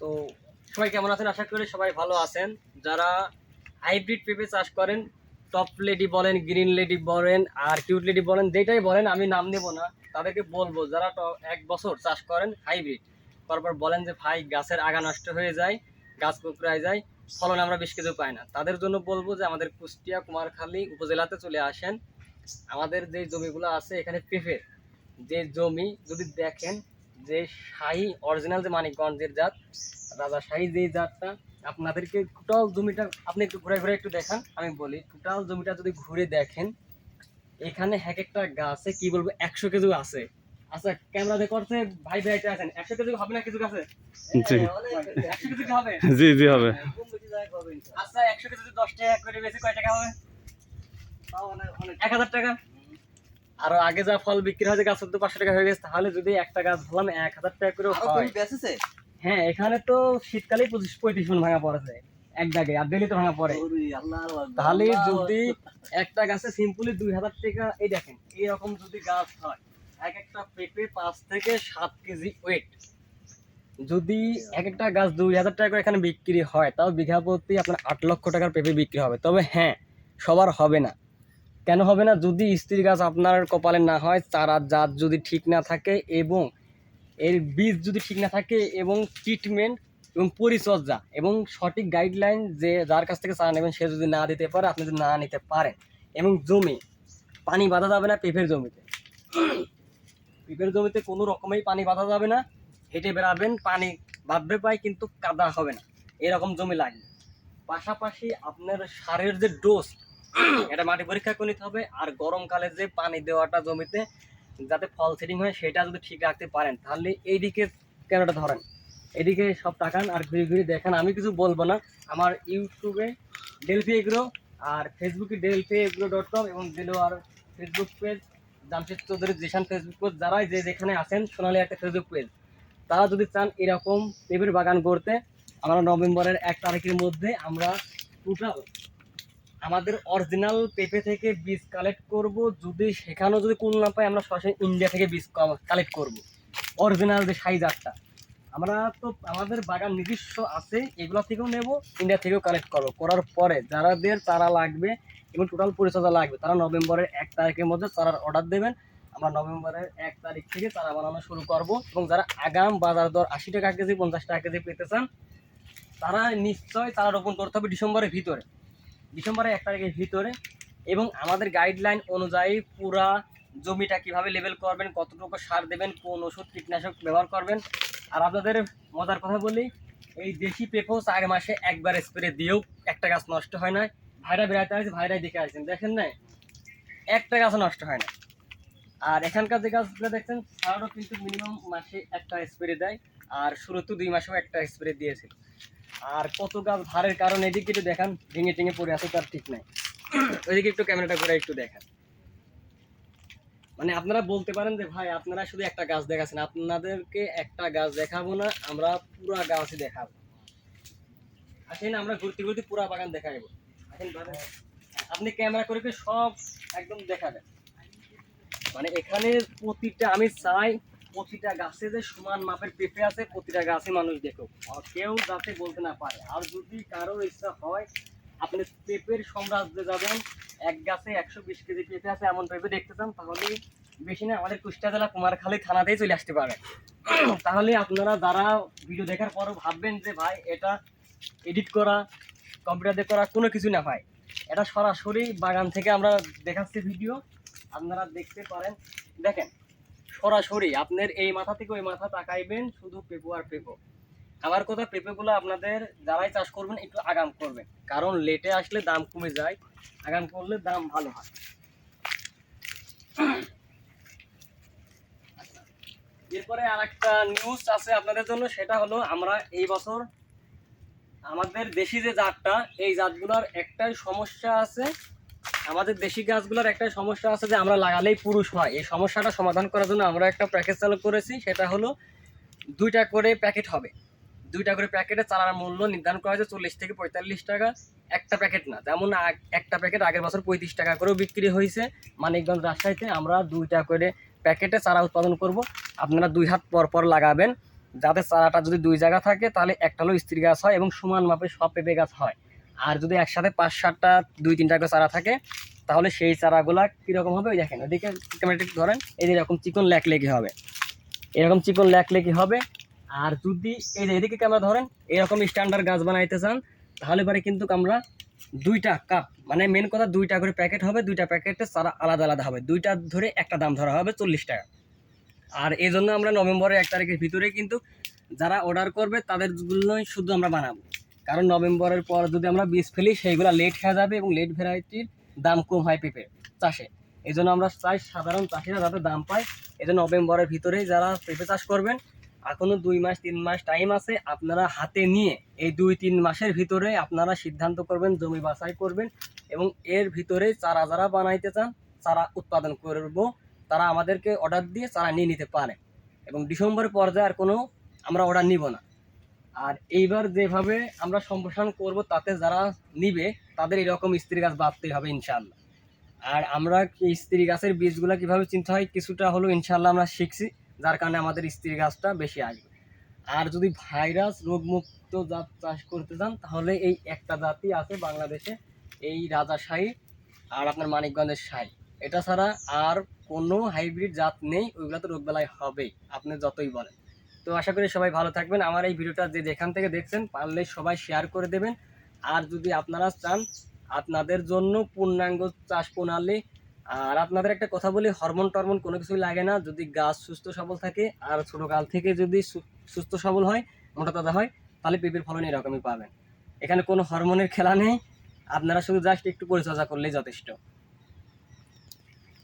তো সবাই কেমন আছেন? আশা করি সবাই ভালো আছেন। যারা হাইব্রিড পেঁপে চাষ করেন, টপ লেডি বলেন, গ্রিন লেডি বলেন, আর কিউট লেডি বলেন যেটাই বলেন, আমি নাম নেব না। তাদেরকে বলব, যারা এক বছর চাষ করেন হাইব্রিড তারপর বলেন যে, ভাই, গাছের আগা নষ্ট হয়ে যায়, গাছ কুকড়ায় যায়, ফলন আমরা বেশ কিছু পাই না। তাদের জন্য বলব যে, আমাদের কুষ্টিয়া, কুমারখালী উপজেলাতে চলে আসেন। আমাদের যে জমিগুলো আছে, এখানে পেঁপের যে জমি যদি দেখেন যে শাহি অরিজিনাল যে মানিকগঞ্জের জাত রাজা শাহী যে জাতটা আপনাদেরকে টোটাল জমিটা আপনি একটু ঘুরে ঘুরে একটু দেখান আমি বলি টোটাল জমিটা যদি ঘুরে দেখেন এখানে এক একটা গাছে কি বলব একশো কেজি আছে। আচ্ছা ক্যামেরা করছে ভাই ভাই একটা আছেন একশো কেজি হবে না কিছু গাছে? জি। একশো কেজি হবে। জি জি হবে। আচ্ছা একশো কেজি যদি দশ টাকা করে বেশি কয় টাকা হবে? এক হাজার টাকা? আর আগে যা ফল বিক্রি হয় যে গাছ চোদ্দ পাঁচশো টাকা হয়ে গেছে তাহলে যদি একটা গাছ ধরলাম এক হাজার টাকা করে হয়। হ্যাঁ এখানে তো শীতকালেই পঁচিশ পঁয়ত্রিশ মন ভাঙা পড়েছে এক আর ডেলি তো ভাঙা পড়ে। তাহলে যদি একটা গাছে সিম্পলি দুই হাজার টাকা এই দেখেন এইরকম যদি গাছ হয় এক একটা পেঁপে পাঁচ থেকে সাত কেজি ওয়েট যদি এক একটা গাছ দুই হাজার টাকা করে এখানে বিক্রি হয় তাও বিঘা প্রতি আপনার আট লক্ষ টাকার পেঁপে বিক্রি হবে। তবে হ্যাঁ সবার হবে না। কেন হবে না? যদি স্ত্রী গাছ আপনার কপালে না হয় চারার জাত যদি ঠিক না থাকে এবং এর বীজ যদি ঠিক না থাকে এবং ট্রিটমেন্ট এবং পরিচর্যা এবং সঠিক গাইডলাইন যে যার কাছ থেকে চারা নেবেন, সে যদি না দিতে পারে, আপনি যদি না নিতে পারেন এবং জমি, পানি বাঁধা যাবে না পেঁপের জমিতে। পেঁপের জমিতে কোনো রকমেই পানি বাঁধা যাবে না। হেঁটে বেড়াবেন, পানি বাঁধবে পাই কিন্তু কাদা হবে না। এরকম জমি লাগবে। পাশাপাশি আপনার সারের যে ডোজ এটা মাটি পরীক্ষা করে নিতে হবে। আর গরমকালে যে পানি দেওয়াটা জমিতে যাতে ফল সেটিং হয়, সেটা যদি ঠিক রাখতে পারেন, তাহলে এইদিকে ক্যামেরাটা ধরেন। এদিকে সব তাকান আর ঘুরে ঘুরে দেখান। আমি কিছু বলব না। আমার ইউটিউবে ডেলফি এগ্রো আর ফেসবুকে ডেলফি এগ্রো ডট কম এবং Dilowar Facebook page, Jamshed Chowdhury Zishan Facebook page, যারাই যে যেখানে আছেন, সোনালী একটা ফেসবুক পেজ। তারা যদি চান এরকম পেঁপের বাগান করতে আমরা নভেম্বরের এক তারিখের মধ্যে আমরা টোটাল আমাদের অরিজিনাল পেঁপে থেকে বীজ কালেক্ট করব। যদি সেখানেও যদি কোন না পাই, আমরা সরাসরি ইন্ডিয়া থেকে বীজ কালেক্ট করব। অরিজিনাল যে সাইজারটা আমরা তো আমাদের বাগান নিজস্ব আছে, এগুলো থেকেও নেব ইন্ডিয়া থেকেও কালেক্ট করব। করার পরে যারাদের চারা লাগবে, এবং টোটাল পরিচর্যা লাগবে, তারা নভেম্বরের এক তারিখের মধ্যে চারার অর্ডার দেবেন। আমরা নভেম্বরের এক তারিখ থেকে চারা বানানো শুরু করব। এবং যারা আগাম বাজার দর আশি টাকা কেজি, পঞ্চাশ টাকা কেজি পেতে চান, তারা নিশ্চয় তারা রোপণ করতে হবে ডিসেম্বরের ভিতরে। ডিসেম্বরের এক তারিখের ভিতরে এবং আমাদের গাইডলাইন অনুযায়ী পুরা জমিটা কীভাবে লেভেল করবেন, কতটুকু সার দেবেন, কোন ওষুধ কীটনাশক ব্যবহার করবেন। আর আপনাদের মজার কথা বলি, এই দেশি পেঁপেও চার মাসে একবার স্প্রে দিয়েও একটা গাছ নষ্ট হয় না ভাইরা বেড়াতে আসছে, ভাইরাই দেখে আসছেন, দেখেন না একটা গাছ নষ্ট হয় না আর এখানকার যে গাছগুলো দেখছেন তারও কিন্তু মিনিমাম মাসে একটা স্প্রে দেয়, আর শুরুতে দুই মাসেও একটা স্প্রে দিয়েছিল আর কত গাছ ভারের কারণে এদিকে একটু দেখান, ভেঙে টেঙে পড়ে আছে, তার ঠিক নাই। ওইদিকে একটু ক্যামেরাটা করে একটু দেখান। মানে আপনারা বলতে পারেন যে, ভাই, আপনারা শুধু একটা গাছ দেখাচ্ছেন, আপনাদেরকে একটা গাছ দেখাবো না, আমরা পুরা গাছই দেখাবো। আসেন, আমরা ঘুরতে ঘুরতে পুরা বাগান দেখাবো আসেন আপনি ক্যামেরা করে সব একদম দেখাবেন। মানে এখানে প্রতিটা, আমি চাই প্রতিটা গাছে যে সমান মাপের পেঁপে আছে, প্রতিটা গাছে মানুষ আর কেউ যাতে বলতে না পারে। আর যদি কারোর ইচ্ছা হয়, আপনি পেঁপের সাম্রাজ্যে যাবেন, এক গাছে একশো বিশ কেজি পেঁপে আছে, এমন পেঁপে দেখতে চান, তাহলে বেশি না, আমাদের কুষ্টিয়া জেলা কুমারখালী থানাতেই চলে আসতে পারেন তাহলে আপনারা যারা ভিডিও দেখার পরও ভাববেন যে, ভাই, এটা এডিট করা কম্পিউটার দিয়ে করা কোনো কিছু না ভাই। এটা সরাসরি বাগান থেকে আমরা দেখাচ্ছি ভিডিও আপনারা দেখতে পারেন। দেখেন সরাসরি আপনার এই মাথা থেকে ওই মাথা তাকাইবেন শুধু পেপো আর পেপো। আমার কথা পেঁপেগুলো আপনাদের যারাই চাষ করবেন একটু আগাম করবেন। কারণ লেটে আসলে দাম কমে যায়, আগাম করলে দাম ভালো হয়। এরপরে আর একটা নিউজ আছে আপনাদের জন্য, সেটা হলো আমরা এই বছর আমাদের দেশি যে জাতটা, এই জাতগুলোর একটাই সমস্যা আছে আমাদের দেশি গাছগুলোর একটা সমস্যা আছে যে আমরা লাগালেই পুরুষ হয়। এই সমস্যাটা সমাধান করার জন্য আমরা একটা প্যাকেজ চালু করেছি, সেটা হলো দুইটা করে প্যাকেট হবে। দুইটা করে প্যাকেটে চারার মূল্য নির্ধারণ করা হয়েছে চল্লিশ থেকে পঁয়তাল্লিশ টাকা। একটা প্যাকেট না, যেমন একটা প্যাকেট আগের বছর পঁয়ত্রিশ টাকা করেও বিক্রি হয়েছে। মানিকগঞ্জ রাজশাহীতে আমরা দুইটা করে প্যাকেটে চারা উৎপাদন করব। আপনারা দুই হাত পর পর লাগাবেন। যাতে চারাটা যদি দুই জায়গা থাকে, তাহলে একটা হলো স্ত্রী গাছ হয় এবং সমান মাপে সব পেঁপে গাছ হয়। আর যদি একসাথে পাঁচ সাতটা, দুই তিনটা করে চারা থাকে, তাহলে সেই চারাগুলা কীরকম হবে? ওই দেখেন ওদিকে ক্যামেরাটি ধরেন, এই যে এরকম চিকন লেগে হবে। এরকম চিকন ল্যাক লেগে হবে। আর যদি এই যে এদিকে ক্যামেরা ধরেন, এরকম স্ট্যান্ডার্ড গাছ বানাইতে চান, তাহলে পরে কিন্তু আমরা দুইটা কাপ মানে মেন কথা দুইটা করে প্যাকেট হবে, দুইটা প্যাকেটে চারা আলাদা আলাদা হবে। দুইটা ধরে একটা দাম ধরা হবে চল্লিশ টাকা। আর এই জন্য আমরা নভেম্বরের এক তারিখের ভিতরে কিন্তু যারা অর্ডার করবে, তাদের জন্যই শুধু আমরা বানাবো। কারণ নভেম্বরের পর যদি আমরা বীজ ফেলি, সেইগুলো লেট হয়ে যাবে এবং লেট ভ্যারাইটির দাম কম হয় পেঁপে চাষে। এই জন্য আমরা চাই সাধারণ চাষিরা যাতে দাম পায়। এই জন্য নভেম্বরের ভিতরেই যারা পেঁপে চাষ করবেন এখনও দুই মাস, তিন মাস টাইম আছে, আপনারা হাতে নিয়ে এই দুই, তিন মাসের ভিতরে আপনারা সিদ্ধান্ত করবেন, জমি বাছাই করবেন এবং এর ভিতরে চারা যারা বানাইতে চান, চারা উৎপাদন করব। তারা আমাদেরকে অর্ডার দিয়ে চারা নিয়ে নিতে পারে। এবং ডিসেম্বরের পর্যায়ে আর কোনো আমরা অর্ডার নিব না। আর এইবার যেভাবে আমরা সম্প্রসারণ করব, তাতে যারা নিবে, তাদের এরকম স্ত্রী গাছ বাঁধতেই হবে ইনশাল্লাহ আর আমরা কি স্ত্রী গাছের বীজগুলো কীভাবে চিনতে হয়, কিছুটা হলো ইনশাল্লাহ আমরা শিখছি, যার কারণে আমাদের স্ত্রী গাছটা বেশি আসবে। আর যদি ভাইরাস রোগমুক্ত জাত চাষ করতে চান, তাহলে এই একটা জাতি আছে বাংলাদেশে, এই রাজাশাহী আর আপনার মানিকগঞ্জের শাহী। এটা ছাড়া আর কোনো হাইব্রিড জাত নেই, ওইগুলো তো রোগবেলায় হবেই, আপনি যতই বলেন। তো আশা করি সবাই ভালো থাকবেন। আমার এই ভিডিওটা যে যেখান থেকে দেখছেন, পারলে সবাই শেয়ার করে দেবেন। আর যদি আপনারা চান, আপনাদের জন্য পূর্ণাঙ্গ চাষ প্রণালী, আর আপনাদের একটা কথা বলি, হরমোন টরমোন কোনো কিছুই লাগে না। যদি গাছ সুস্থ সবল থাকে, আর ছোটো কাল থেকে যদি সুস্থ সবল হয়, মোটা তাজা হয়, তাহলে পেঁপের ফলন এরকমই পাবেন। এখানে কোনো হরমোনের খেলা নেই। আপনারা শুধু জাস্ট একটু পরিচর্যা করলেই যথেষ্ট।